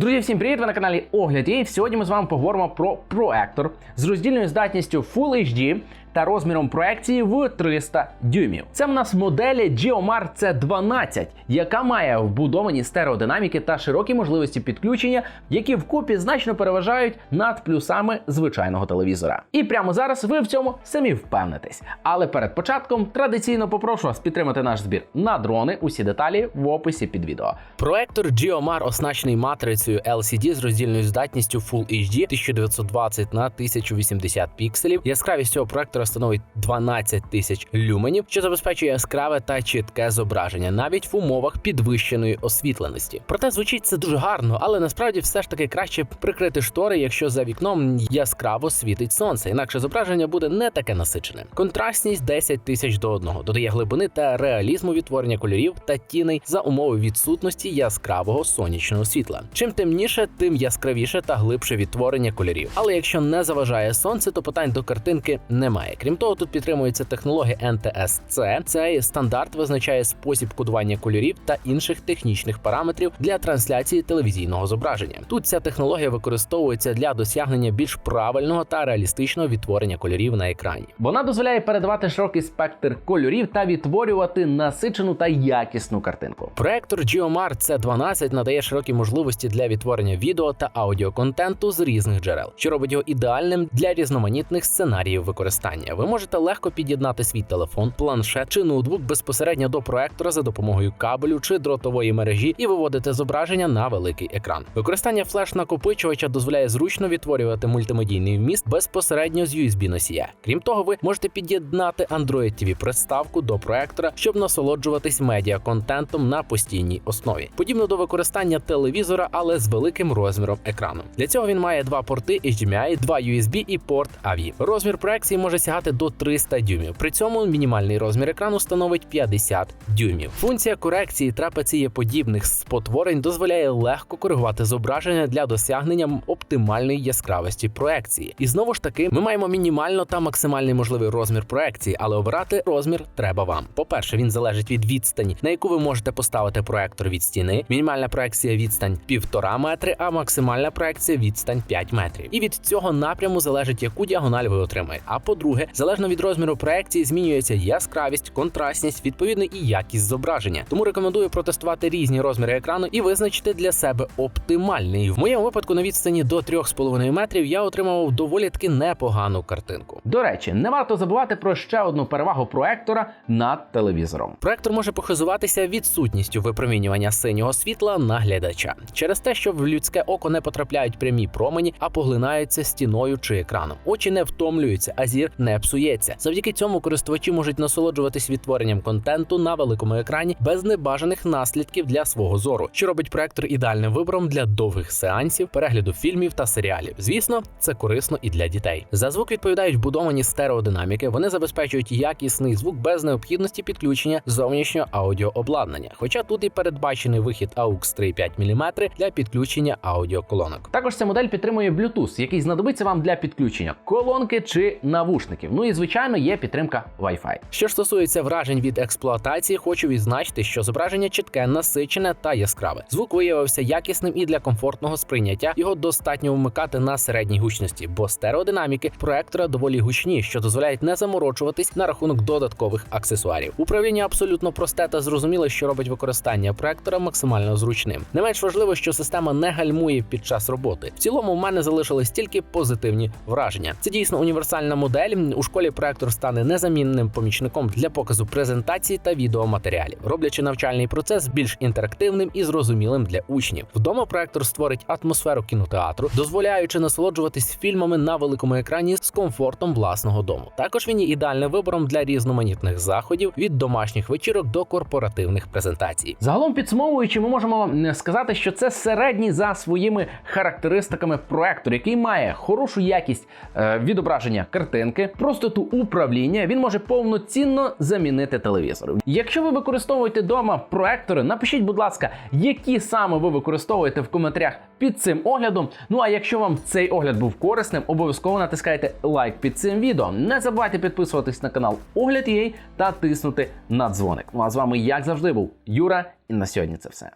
Друзі, всім привіт! Ви на каналі Огляд і сьогодні ми з вами поговоримо про проектор з роздільною здатністю Full HD та розміром проекції в 300 дюймів. Це в нас моделі Geomar C12, яка має вбудовані стереодинаміки та широкі можливості підключення, які вкупі значно переважають над плюсами звичайного телевізора. І прямо зараз ви в цьому самі впевнитесь. Але перед початком традиційно попрошу вас підтримати наш збір на дрони. Усі деталі в описі під відео. Проектор Geomar оснащений матрицею LCD з роздільною здатністю Full HD 1920 на 1080 пікселів. Яскравість цього проектора становить 12 тисяч люменів, що забезпечує яскраве та чітке зображення, навіть в умовах підвищеної освітленості. Проте звучить це дуже гарно, але насправді все ж таки краще прикрити штори, якщо за вікном яскраво світить сонце, інакше зображення буде не таке насичене. Контрастність 10 тисяч до одного додає глибини та реалізму відтворення кольорів та тіней за умови відсутності яскравого сонячного світла. Чим темніше, тим яскравіше та глибше відтворення кольорів. Але якщо не заважає сонце, то питань до картинки немає. Крім того, тут підтримується технологія NTSC. Цей стандарт визначає спосіб кодування кольорів та інших технічних параметрів для трансляції телевізійного зображення. Тут ця технологія використовується для досягнення більш правильного та реалістичного відтворення кольорів на екрані. Вона дозволяє передавати широкий спектр кольорів та відтворювати насичену та якісну картинку. Проектор Geomar C12 надає широкі можливості для відтворення відео та аудіоконтенту з різних джерел, що робить його ідеальним для різноманітних сценаріїв використання. Ви можете легко під'єднати свій телефон, планшет чи ноутбук безпосередньо до проектора за допомогою кабелю чи дротової мережі і виводити зображення на великий екран. Використання флеш-накопичувача дозволяє зручно відтворювати мультимедійний вміст безпосередньо з USB носія. Крім того, ви можете під'єднати Android TV приставку до проектора, щоб насолоджуватись медіа-контентом на постійній основі, подібно до використання телевізора, але з великим розміром екрану. Для цього він має два порти HDMI, два USB і порт AV. Розмір проекції може сягати до 300 дюймів. При цьому мінімальний розмір екрану становить 50 дюймів. Функція корекції трапецієподібних спотворень дозволяє легко коригувати зображення для досягнення оптимальної яскравості проекції. І знову ж таки, ми маємо мінімально та максимальний можливий розмір проекції, але обирати розмір треба вам. По-перше, він залежить від відстані, на яку ви можете поставити проектор від стіни. Мінімальна проекція відстань 1,5 метри, а максимальна проекція відстань 5 метрів. І від цього напряму залежить, яку діагональ ви отримаєте. А по-друге, залежно від розміру проекції, змінюється яскравість, контрастність, відповідно і якість зображення. Тому рекомендую протестувати різні розміри екрану і визначити для себе оптимальний. В моєму випадку на відстані до 3,5 метрів я отримав доволі таки непогану картинку. До речі, не варто забувати про ще одну перевагу проектора над телевізором. Проектор може похизуватися відсутністю випромінювання синього світла на глядача через те, що в людське око не потрапляють прямі промені, а поглинаються стіною чи екраном. Очі не втомлюються, а зір не псується. Завдяки цьому користувачі можуть насолоджуватись відтворенням контенту на великому екрані без небажаних наслідків для свого зору, що робить проектор ідеальним вибором для довгих сеансів, перегляду фільмів та серіалів. Звісно, це корисно і для дітей. За звук відповідають вбудовані стереодинаміки. Вони забезпечують якісний звук без необхідності підключення зовнішнього аудіообладнання. Хоча тут і передбачений вихід AUX 3,5 мм для підключення аудіоколонок. Також ця модель підтримує Bluetooth, який знадобиться вам для підключення колонки чи навушників. Ну і звичайно є підтримка Wi-Fi. Що ж стосується вражень від експлуатації, хочу відзначити, що зображення чітке, насичене та яскраве. Звук виявився якісним і для комфортного сприйняття його достатньо вмикати на середній гучності, бо стереодинаміки проектора доволі гучні, що дозволяють не заморочуватись на рахунок додаткових аксесуарів. Управління абсолютно просте та зрозуміле, що робить використання проектора максимально зручним. Не менш важливо, що система не гальмує під час роботи. В цілому в мене залишились тільки позитивні враження. Це дійсно універсальна модель. У школі проектор стане незамінним помічником для показу презентацій та відеоматеріалів, роблячи навчальний процес більш інтерактивним і зрозумілим для учнів. Вдома проектор створить атмосферу кінотеатру, дозволяючи насолоджуватись фільмами на великому екрані з комфортом власного дому. Також він є ідеальним вибором для різноманітних заходів від домашніх вечірок до корпоративних презентацій. Загалом підсумовуючи, ми можемо м, сказати, що це середній за своїми характеристиками проектор, який має хорошу якість е, відображення картинки, простоту управління. Він може повноцінно замінити телевізор. Якщо ви використовуєте вдома проектори, напишіть, будь ласка, які саме ви використовуєте в коментарях під цим оглядом. Ну а якщо вам цей огляд був корисним, обов'язково натискайте лайк під цим відео. Не забувайте підписуватись на канал Огляд.ua та тиснути на дзвоник. Ну а з вами, як завжди, був Юра, і на сьогодні це все.